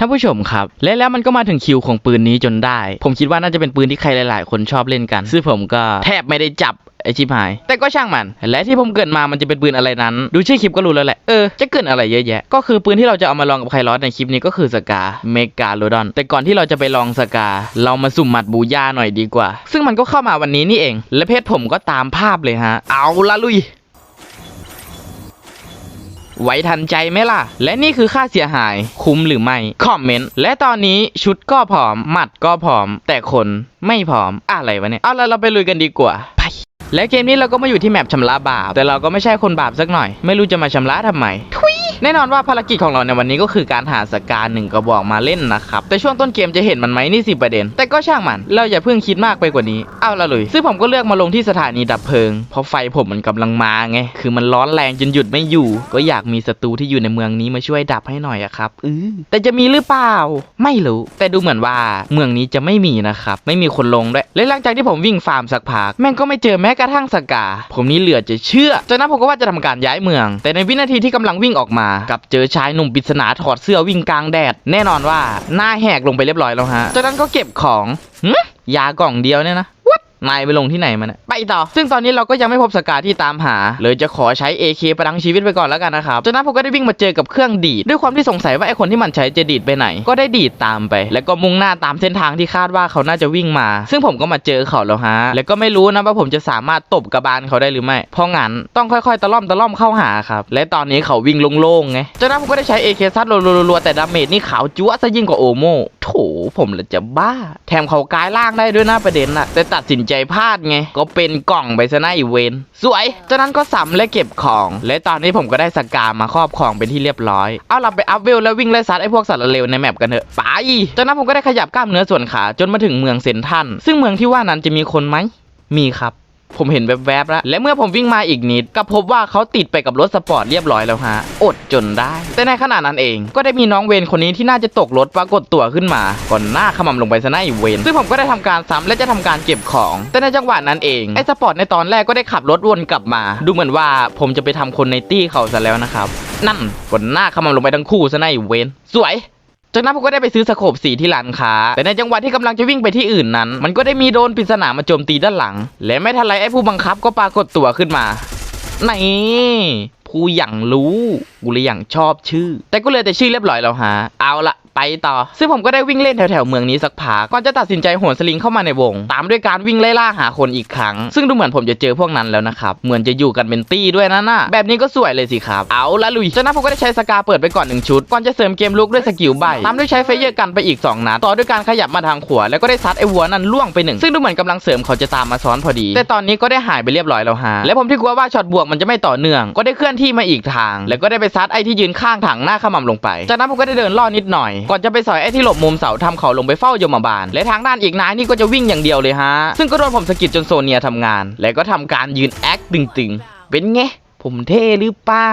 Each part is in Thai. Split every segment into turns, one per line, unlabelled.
ท่านผู้ชมครับ และแล้วมันก็มาถึงคิวของปืนนี้จนได้ ผมคิดว่าน่าจะเป็นปืนที่ใครหลาย ๆ คนชอบเล่นกัน ซึ่งผมก็แทบไม่ได้จับไอชิบหาย แต่ก็ช่างมัน และที่ผมเกิดมามันจะเป็นปืนอะไรนั้น ดูชื่อคลิปก็รู้แล้วแหละ เออ จะเกิดอะไรเยอะแยะ ก็คือปืนที่เราจะเอามาลองกับไคลอสในคลิปนี้ก็คือสกาเมกาโลดอน แต่ก่อนที่เราจะไปลองสกา เรามาสุ่มหมัดบูย่าหน่อยดีกว่า ซึ่งมันก็เข้ามาวันนี้นี่เอง และเพจผมก็ตามภาพเลยฮะ เอาละลุย ไว้ทันใจไหมล่ะ และนี่คือค่าเสียหาย คุ้มหรือไม่ คอมเมนต์ และตอนนี้ชุดก็ผอม หมัดก็ผอม แต่คนไม่ผอม อะไรวะเนี่ย เอาละเราไปลุยกันดีกว่า ไป และเกมนี้เราก็มาอยู่ที่แมปชำระบาป แต่เราก็ไม่ใช่คนบาปสักหน่อย ไม่รู้จะมาชำระทำไมทุย แน่นอนว่าภารกิจของเราในวันนี้ก็คือการหาสกาหนึ่งกระบอกมาเล่นนะครับ แต่ช่วงต้นเกมจะเห็นมันไหมนี่สิประเด็น แต่ก็ช่างมัน เราอย่าเพิ่งคิดมากไปกว่านี้ เอาละเลยซึ่งผมก็เลือกมาลงที่สถานีดับเพลิง เพราะไฟผมมันกำลังมาไง คือมันร้อนแรงจนหยุดไม่อยู่ ก็อยากมีศัตรูที่อยู่ในเมืองนี้มาช่วยดับให้หน่อยอะครับอือแต่จะมีหรือเปล่า ไม่รู้ แต่ดูเหมือนว่าเมืองนี้จะไม่มีนะครับ ไม่มีคนลงด้วย และหลังจากที่ผมวิ่งฟาร์มสักพักแม่งก็ไม่เจอแม้กระทั่งสกา ผมนี่เหลือจะเชื่อจากนั้นผมก็ว่าจะทำการย้ายเมือง แต่ในวินาทีที่กำลังวิ่งออกมากับเจอชายหนุ่มปริศนาถอดเสื้อวิ่งกลางแดด แน่นอนว่าหน้าแหกลงไปเรียบร้อยแล้วฮะจากนั้นก็เก็บของยากล่องเดียวเนี่ยนะ What? นายไปลงที่ไหนมาเนี่ยไปต่อ ซึ่งตอนนี้เราก็ยังไม่พบสกาที่ตามหาเลยจะขอใช้ AK ประทังชีวิตไปก่อนแล้วกันนะครับจากนั้นผมก็ได้วิ่งมาเจอกับเครื่องดีดด้วยความที่สงสัยว่าไอคนที่มันใช้จะดีดไปไหน ก็ได้ดีดตามไป แล้วก็มุ่งหน้าตามเส้นทางที่คาดว่าเขาน่าจะวิ่งมา ซึ่งผมก็มาเจอเขาแล้วฮะแล้วก็ไม่รู้นะว่าผมจะสามารถตบกระบาลเขาได้หรือไม่เพราะงั้นต้องค่อยๆตะล่อมตะล่อมเข้าหาครับและตอนนี้เขาวิ่งโล่งๆไงจากนั้นผมก็ได้ใช้ AK ซัดรัวๆๆแต่ดาเมจนี่ขาวจั๊วซะยิ่งกว่าโอโมโถผมละจะบ้า แถมเขากลายร่างได้ด้วยนะประเด็นน่ะแต่ตัดสินใจพลาดไง ก็เป็นกล่องไปซะหน้าอีเวนสวยจากนั้นก็สัมและเก็บของ และตอนนี้ผมก็ได้สกามาครอบครองเป็นที่เรียบร้อย เอาเราไปอัพเวลแล้ววิ่งไล่ซัดไอ้พวกสัตว์เร็วในแมปกันเถอะไปจากนั้นผมก็ได้ขยับกล้ามเนื้อส่วนขาจนมาถึงเมืองเซนทันซึ่งเมืองที่ว่านั้นจะมีคนไหมมีครับ ผมเห็นแวบๆแล้ว และเมื่อผมวิ่งมาอีกนิด ก็พบว่าเขาติดไปกับรถสปอร์ตเรียบร้อยแล้วฮะ อดจนได้ แต่ในขณะนั้นเอง ก็ได้มีน้องเวนคนนี้ที่น่าจะตกรถปรากฏตัวขึ้นมา ก่อนหน้าขมำลงไปซะหน้าอีเวน ซึ่งผมก็ได้ทำการซ้ำและจะทำการเก็บของ แต่ในจังหวะนั้นเอง ไอ้สปอร์ตในตอนแรกก็ได้ขับรถวนกลับมา ดูเหมือนว่าผมจะไปทำคนในตี้เขาซะแล้วนะครับ นั่นก่อนหน้าขมำลงไปทั้งคู่ซะหน้าอีเวน สวย จากนั้นผมก็ได้ไปซื้อสโคบสีที่ร้านค้า แต่ในจังหวะที่กำลังจะวิ่งไปที่อื่นนั้น มันก็ได้มีโดนปริศนามาโจมตีด้านหลัง และไม่ทันไรไอ้ผู้บังคับก็ปรากฏตัวขึ้นมาไหนผู้อย่างรู้ กูเลยอย่างชอบชื่อ แต่ก็เลยแต่ชื่อเรียบร้อยแล้วฮะ เอาละ ไปต่อ ซึ่งผมก็ได้วิ่งเล่นแถวๆเมืองนี้สักพักก่อนจะตัดสินใจโหนสลิงเข้ามาในวง ตามด้วยการวิ่งไล่ล่าหาคนอีกครั้ง ซึ่งดูเหมือนผมจะเจอพวกนั้นแล้วนะครับ เหมือนจะอยู่กันเป็นตี้ด้วยนะน่ะแบบนี้ก็สวยเลยสิครับ เอาละลุยจากนั้นผมก็ได้ใช้สกาเปิดไปก่อนหนึ่งชุด ก่อนจะเสริมเกมลุกด้วยสกิลใบตามด้วยใช้ไฟเยอร์กันไปอีก2นัดต่อด้วยการขยับมาทางขวาแล้วก็ได้ซัดไอ้วัวนั้นล่วงไปหนึ่งซึ่งดูเหมือนกำลังเสริมเขาจะตามมาซ้อนพอดี แต่ตอนนี้ก็ได้หายไปเรียบร้อยแล้วฮะและผมที่กลัวว่าช็อตบวกมันจะไม่ต่อเนื่อง ก็ได้เคลื่อนที่มาอีกทาง แล้วก็ได้ไปซัดไอ้ที่ยืนข้างถังหน้าขมำลงไป จากนั้นผมก็ได้เดินล่อนิดหน่อยก่อนจะไปสอยไอ้ที่หลบมุมเสาทำเขาลงไปเฝ้ายมบาล และทางด้านอีกนายนี่ก็จะวิ่งอย่างเดียวเลยฮะ ซึ่งก็โดนผมสะกิดจนโซเนียทำงาน และก็ทำการยืนแอคตึงๆ เป็นไง ผมเท่หรือเปล่า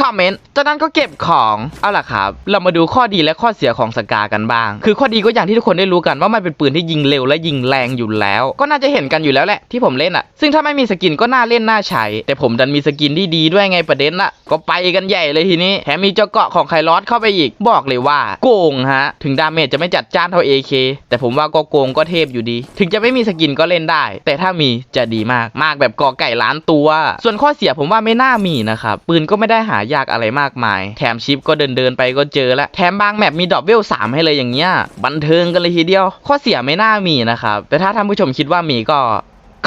คอมเมนต์จากนั้นก็เก็บของ เอาล่ะครับ เรามาดูข้อดีและข้อเสียของสกากันบ้าง คือข้อดีก็อย่างที่ทุกคนได้รู้กันว่ามันเป็นปืนที่ยิงเร็วและยิงแรงอยู่แล้ว ก็น่าจะเห็นกันอยู่แล้วแหละที่ผมเล่นอะ ซึ่งถ้าไม่มีสกินก็น่าเล่นน่าใช้ แต่ผมดันมีสกินที่ดีด้วยไงประเด็นละก็ไปกันใหญ่เลยทีนี้ แถมมีเจ้าเกาะของไคลอสเข้าไปอีก บอกเลยว่า โกงฮะ ถึงดาเมจจะไม่จัดจ้านเท่า AK แต่ผมว่าก็โกงก็เทพอยู่ดี ถึงจะไม่มีสกินก็เล่นได้ แต่ถ้ามีจะดีมาก มากแบบกอไก่ล้านตัว ส่วนข้อเสียผมว่าไม่ไม่น่ามีนะครับ ปืนก็ไม่ได้หายากอะไรมากมาย แถมชิปก็เดินเดินไปก็เจอแล้วแถมบางแมปมีดอกเวลสามให้เลยอย่างเงี้ยบันเทิงกันเลยทีเดียว ข้อเสียไม่น่ามีนะครับแต่ถ้าท่านผู้ชมคิดว่ามีก็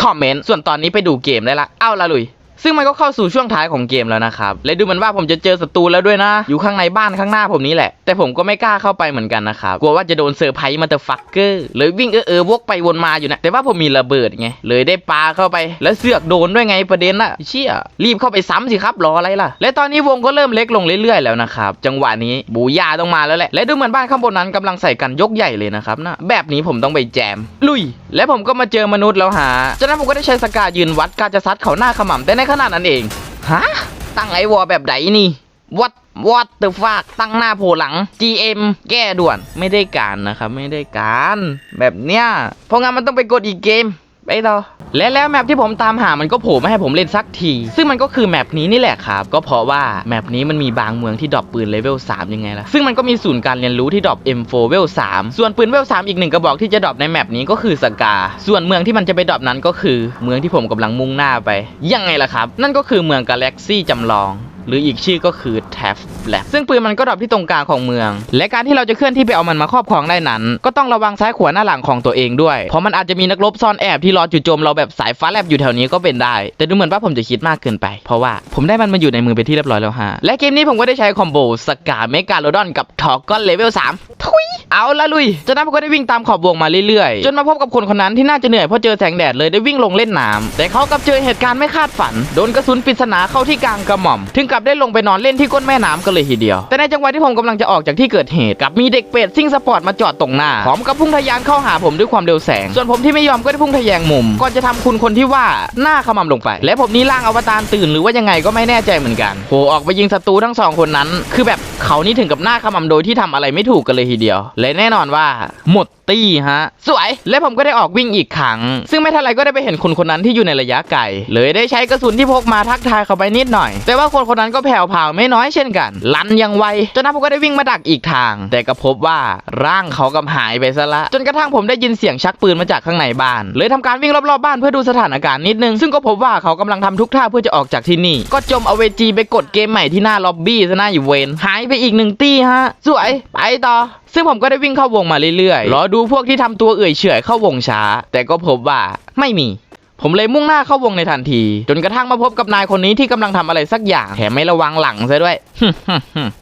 คอมเมนต์ส่วนตอนนี้ไปดูเกมได้ละเอาละลุย ซึ่งมันก็เข้าสู่ช่วงท้ายของเกมแล้วนะครับ และดูเหมือนว่าผมจะเจอศัตรูแล้วด้วยนะ อยู่ข้างในบ้านข้างหน้าผมนี้แหละ แต่ผมก็ไม่กล้าเข้าไปเหมือนกันนะครับ กลัวว่าจะโดนเซอร์ไพรส์มาเตอร์ฟักเกอร์ เลยวิ่งเออเออวกไปวนมาอยู่นะ แต่ว่าผมมีระเบิดไง เลยได้ปาเข้าไป แล้วเสือกโดนด้วยไงประเด็นน่ะ เชี่ย รีบเข้าไปซ้ำสิครับรออะไรล่ะ และตอนนี้วงก็เริ่มเล็กลงเรื่อยๆแล้วนะครับ จังหวะนี้บูยาต้องมาแล้วแหละ และดูเหมือนบ้านข้างบนนั้นกำลังใส่กันยกใหญ่เลยนะครับนะ แบบนี้ผมต้องไปแจม ลุย และผมก็มาเจอมนุษย์แล้วหาจากนั้นผมก็ได้ใช้สกายืนวัดการจะซัดเขาหน้าขมำแต่ในขณะนั้นเอง ฮะ ตั้งไอวอลแบบไหนนี่วัดวัดเตอร์ฟากตั้งหน้าโผล่หลัง GM แก้ด่วนไม่ได้การนะครับ ไม่ได้การ แบบเนี้ยเพราะงั้นมันต้องไปกดอีกเกม ไปต่อและแล้วแมปที่ผมตามหามันก็โผล่มาให้ผมเล่นสักที ซึ่งมันก็คือแมปนี้นี่แหละครับ ก็เพราะว่าแมปนี้มันมีบางเมืองที่ดรอปปืนเลเวล3ยังไงล่ะ ซึ่งมันก็มีศูนย์การเรียนรู้ที่ดรอป M4 เวล3ส่วนปืนเวล3อีกหนึ่งกระบอกที่จะดรอปในแมปนี้ก็คือสกา ส่วนเมืองที่มันจะไปดรอปนั้นก็คือ เมืองที่ผมกำลังมุ่งหน้าไป ยังไงล่ะครับ นั่นก็คือเมืองกาแล็กซี่จำลอง หรืออีกชื่อก็คือ t a f b l a c k ซึ่งปืนมันก็ดรอปที่ตรงกลางของเมือง และการที่เราจะเคลื่อนที่ไปเอามันมาครอบครองได้นั้น ก็ต้องระวังซ้ายขวาหน้าหลังของตัวเองด้วย เพราะมันอาจจะมีนักรบซ่อนแอบที่รอจู่โจมเราแบบสายฟ้าแลบอยู่แถวนี้ก็เป็นได้ แต่ดูเหมือนว่าผมจะคิดมากเกินไป เพราะว่าผมได้มันมาอยู่ในมือเป็นที่เรียบร้อยแล้วฮะ และเกมนี้ผมก็ได้ใช้คอมโบสกาเมกาโลดอนกับทอกก้อนเลเวล3ทุย เอาละลุยจากนั้นผมก็ได้วิ่งตามขอบวงมาเรื่อยๆ จนมาพบกับคนคนนั้นที่น่าจะเหนื่อยเพราะเจอแสงแดดเลยได้วิ่งลงเล่นน้ำแต่เขากลับเจอเหตุการณ์ไม่คาดฝัน โดนกระสุนปริศนาเข้าที่กลางกระหม่อม ถึงกับได้ลงไปนอนเล่นที่ก้นแม่น้ำกันเลยทีเดียว แต่ในจังหวะที่ผมกำลังจะออกจากที่เกิดเหตุกับมีเด็กเป็ดซิ่งสปอร์ตมาจอดตรงหน้าพร้อมกับพุ่งทะยานเข้าหาผมด้วยความเร็วแสง ส่วนผมที่ไม่ยอมก็ได้พุ่งทะแยงมุมก่อนจะทำคุณคนที่ว่าหน้าขมำลงไป และผมนี่ร่างอวตารตื่นหรือว่ายังไงก็ไม่แน่ใจเหมือนกันโผล่ออกไปยิงศัตรูทั้งสองคนนั้น คือแบบเขานี่ถึงกับหน้าขมำโดยที่ทำอะไรไม่ถูกกันเลยทีเดียวและแน่นอนว่าหมดตี้ฮะ สวย และผมก็ได้ออกวิ่งอีกครั้ง ซึ่งไม่ทันไรก็ได้ไปเห็นคนคนนั้นที่อยู่ในระยะไกล เลยได้ใช้กระสุนที่พกมาทักทายเขาไปนิดหน่อย แต่ว่าคนคนนั้นก็แผ่วพราไม่น้อยเช่นกัน ลันยังไว จนนั้นผมก็ได้วิ่งมาดักอีกทาง แต่ก็พบว่าร่างเขากำหายไปซะละ จนกระทั่งผมได้ยินเสียงชักปืนมาจากข้างในบ้าน เลยทำการวิ่งรอบๆบ้านเพื่อดูสถานการณ์นิดนึง ซึ่งก็พบว่าเขากำลังทำทุกท่าเพื่อจะออกจากที่นี่ ก็จมเอาเวจีไปกดเกมใหม่ที่หน้าล็อบบี้ซะหน้าอยู่เวน หายไปอีกหนึ่งตี้ฮะ สวย ไปต่อ ซึ่งผมก็ได้วิ่งเข้าวงมาเรื่อยๆ รอดููพวกที่ทำตัวเอื่อยเฉอยเข้าวงช้า แต่ก็พบว่าไม่มี ผมเลยมุ่งหน้าเข้าวงในทันที จนกระทั่งมาพบกับนายคนนี้ที่กำลังทำอะไรสักอย่างแถมไม่ระวังหลังซะด้วย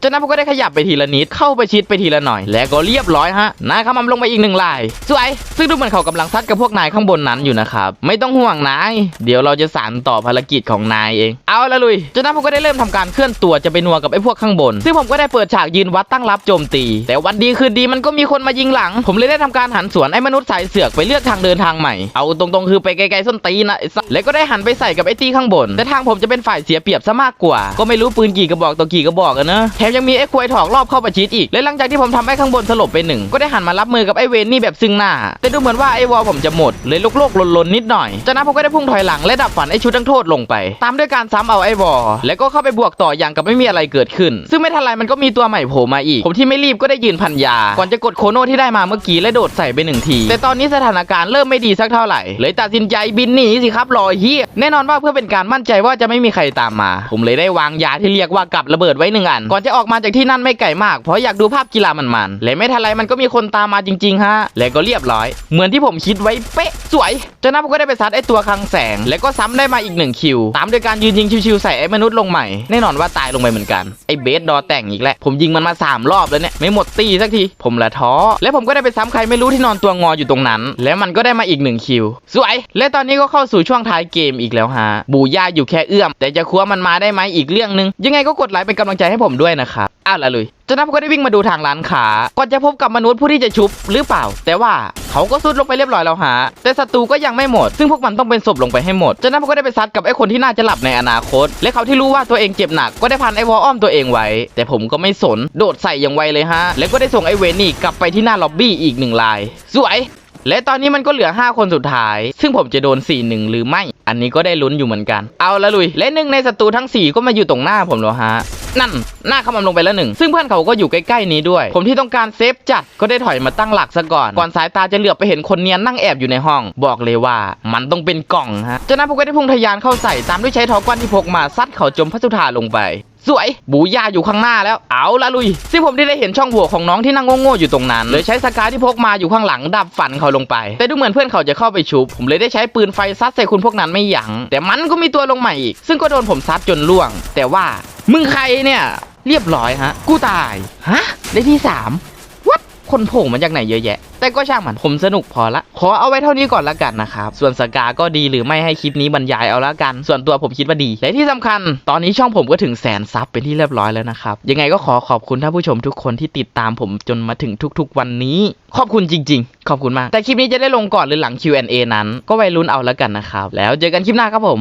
จากนั้นผมก็ได้ขยับไปทีละนิดเข้าไปชิดไปทีละหน่อย และก็เรียบร้อยฮะนายขมำลงไปอีกหนึ่งลายสวยซึ่งดูเหมือนเขากำลังซัดกับพวกนายข้างบนนั้นอยู่นะครับไม่ต้องห่วงนายเดี๋ยวเราจะสานต่อภารกิจของนายเอง เอาละลุยจากนั้นผมก็ได้เริ่มทำการเคลื่อนตัวจะไปนัวกับไอ้พวกข้างบน ซึ่งผมก็ได้เปิดฉากยืนวัดตั้งรับโจมตี แต่วันดีคืนดีมันก็มีคนมายิงหลัง ผมเลยได้ทำการหันสวนไอ้มนุษย์สายเสือกไปเลือกทางเดินทางใหม่เอาตรงๆคือไปไกลๆส้นตีนะไอ้สัสแล้วก็ได้หันไปใส่กับไอ้ตีข้างบน แต่ทางผมจะเป็นฝ่ายเสียเปรียบซะมากกว่า ก็ไม่รู้ปืนกี่กระบอกต่อกี่กระบอกอะนะแถมยังมีไอ้ควยถอกรอบเข้าประชิดอีก และหลังจากที่ผมทำไอ้ข้างบนสลบไปหนึ่งก็ได้หันมารับมือกับไอ้เวนนี่แบบซึ่งหน้า แต่ดูเหมือนว่าไอ้วอลผมจะหมด เลยโลกๆลนๆนิดหน่อยจากนั้นผมก็ได้พุ่งถอยหลังและดับฝันไอ้ชุดทั้งโทษลงไป ตามด้วยการซ้ำเอาไอ้วอลแล้วก็เข้าไปบวกต่ออย่างกับไม่มีอะไรเกิดขึ้น ซึ่งไม่ทันไรมันก็มีตัวใหม่โผล่มาอีก ผมที่ไม่รีบก็ได้ยืนพันยา ก่อนจะกดโคโน่ที่ได้มาเมื่อกี้และโดดใส่ไปหนึ่งที แต่ตอนนี้สถานการณ์เริ่มไม่ดีสักเท่าไหร่เลยตัดสินใจบินหนีสิครับรอเฮียแน่นอนว่าเพื่อเป็นการมั่นใจว่าจะไม่มีใครตามมา ผมเลยได้วางยาที่เรียกว่ากับระเบิดไว้หนึ่งอัน ก่อนจะออกมาจากที่นั่นไม่ไกลมาก เพราะอยากดูภาพกีฬามันๆและไม่ทันไรมันก็มีคนตามมาจริง ๆ ฮะ และก็เรียบร้อย เหมือนที่ผมคิดไว้เป๊ะสวยจากนั้นผมก็ได้ไปซัดไอตัวคลังแสง แล้วก็ซ้ำได้มาอีกหนึ่งคิว ตามด้วยการยืนยิงชิวๆใส่ไอ้มนุษย์ลงใหม่ แน่นอนว่าตายลงไปเหมือนกันไอ้เบสดอแต่งอีกแล้วผมยิงมันมาสามรอบแล้วเนี่ยไม่หมดตีสักทีผมละท้อและผมก็ได้ไปซ้ำใครไม่รู้ที่นอนตัวงออยู่ตรงนั้น แล้วมันก็ได้มาอีกหนึ่งคิว สวย และตอนนี้ก็ก็เข้าสู่ช่วงท้ายเกมอีกแล้วฮะ บูย่าอยู่แค่เอื้อม แต่จะคว้ามันมาได้ไหมอีกเรื่องหนึง ยังไงก็กดไลค์เป็นกำลังใจให้ผมด้วยนะครับอ้าวละเลยจานั้นผมก็ได้วิ่งมาดูทางร้านค้าก่อนจะพบกับมนุษย์ผู้ที่จะชุบหรือเปล่า แต่ว่าเขาก็ซุดลงไปเรียบร้อยแล้วฮะ แต่ศัตรูก็ยังไม่หมด ซึ่งพวกมันต้องเป็นศพลงไปให้หมดจานั้นผมก็ได้ไปซัดกับไอ้คนที่น่าจะหลับในอนาคต และเขาที่รู้ว่าตัวเองเจ็บหนักก็ได้พันไอ้วอลอ้อมตัวเองไว้ แต่ผมก็ไม่สน โดดใส่อย่างไวเลยฮะ แล้วก็ได้ส่งไอ้เวนี่กลับไปที่หน้าล็อบบี้อีกหนึ่งลาย สวย และตอนนี้มันก็เหลือ 5 คนสุดท้าย ซึ่งผมจะโดน 4 1 หรือไม่ อันนี้ก็ได้ลุ้นอยู่เหมือนกัน เอาละลุย และหนึ่งในศัตรูทั้ง 4 ก็มาอยู่ตรงหน้าผมแล้วฮะ นั่น หน้าขมำลงไปแล้วหนึ่ง ซึ่งเพื่อนเขาก็อยู่ใกล้ ๆ นี้ด้วย ผมที่ต้องการเซฟจัด ก็ได้ถอยมาตั้งหลักซะก่อน ก่อนสายตาจะเหลือบไปเห็นคนเนียนนั่งแอบอยู่ในห้อง บอกเลยว่า มันต้องเป็นกล่องฮะจากนั้นผมก็ได้พุ่งทะยานเข้าใส่ ตามด้วยใช้ทอก้อนที่พกมาซัดเขาจมพระสุธาลงไป สวยบูย่าอยู่ข้างหน้าแล้วเอาละลุยซึ่ผมที่ได้เห็นช่องโหว่ของน้องที่นั่งโง่ๆอยู่ตรงนั้นเลยใช้สกาที่พกมาอยู่ข้างหลังดับฝันเขาลงไป แต่ดูเหมือนเพื่อนเขาจะเข้าไปชุบ ผมเลยได้ใช้ปืนไฟซัดใส่คุณพวกนั้นไม่ยัง้งแต่มันก็มีตัวลงใหม่อีก ซึ่งก็โดนผมซัดจนล่วง แต่ว่ามึงใครเนี่ยเรียบร้อยฮะ กูตาย ฮะ ได้ที่สาม คนโผล่มาจากไหนเยอะแยะ แต่ก็ช่างมันผมสนุกพอละ ขอเอาไว้เท่านี้ก่อนละกันนะครับ ส่วนสกาก็ดีหรือไม่ให้คลิปนี้บรรยายเอาละกัน ส่วนตัวผมคิดว่าดี และที่สำคัญ ตอนนี้ช่องผมก็ถึงแสนซับเป็นที่เรียบร้อยแล้วนะครับ ยังไงก็ขอขอบคุณท่านผู้ชมทุกคนที่ติดตามผมจนมาถึงทุกๆ วันนี้ ขอบคุณจริง ๆ ขอบคุณมาก แต่คลิปนี้จะได้ลงก่อนหรือหลัง Q&A นั้น ก็ไว้ลุ้นเอาละกันนะครับ แล้วเจอกันคลิปหน้าครับผม